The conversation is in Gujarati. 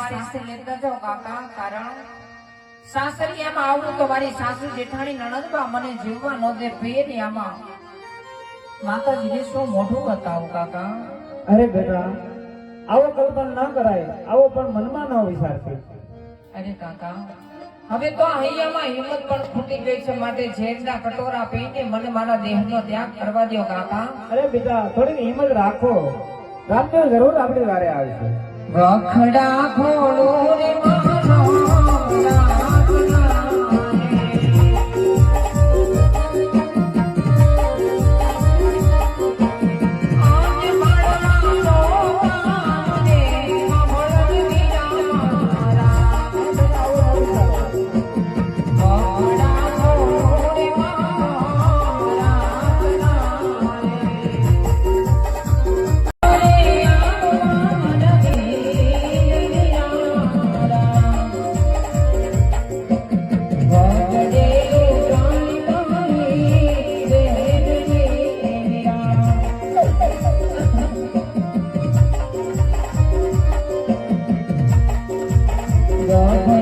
મારે સાસરી લેતા જાઓ કાકા કારણ સાસરિયામાં આવું તો મારી સાસુ જેઠાણી નણંદબા મને જીવવા ન દે ફેરિયામાં માતાજીને શું મોઢું બતાવું કાકા? અરે બેટા આવો કલ્પના ના કરાય આવો પણ મનમાં ન વિચારતી અરે કાકા હવે તો આ હૈયામાં હિંમત પણ ખૂટી ગઈ છે માટે ઝેરના કટોરા પીને મને મારા દેહનો ત્યાગ કરવા દ્યો કાકા. અરે બીજા થોડીક હિંમત રાખો. રાત્રે જરૂર આપણી વારે આવશે. વખડા ખોડું i don't Yeah.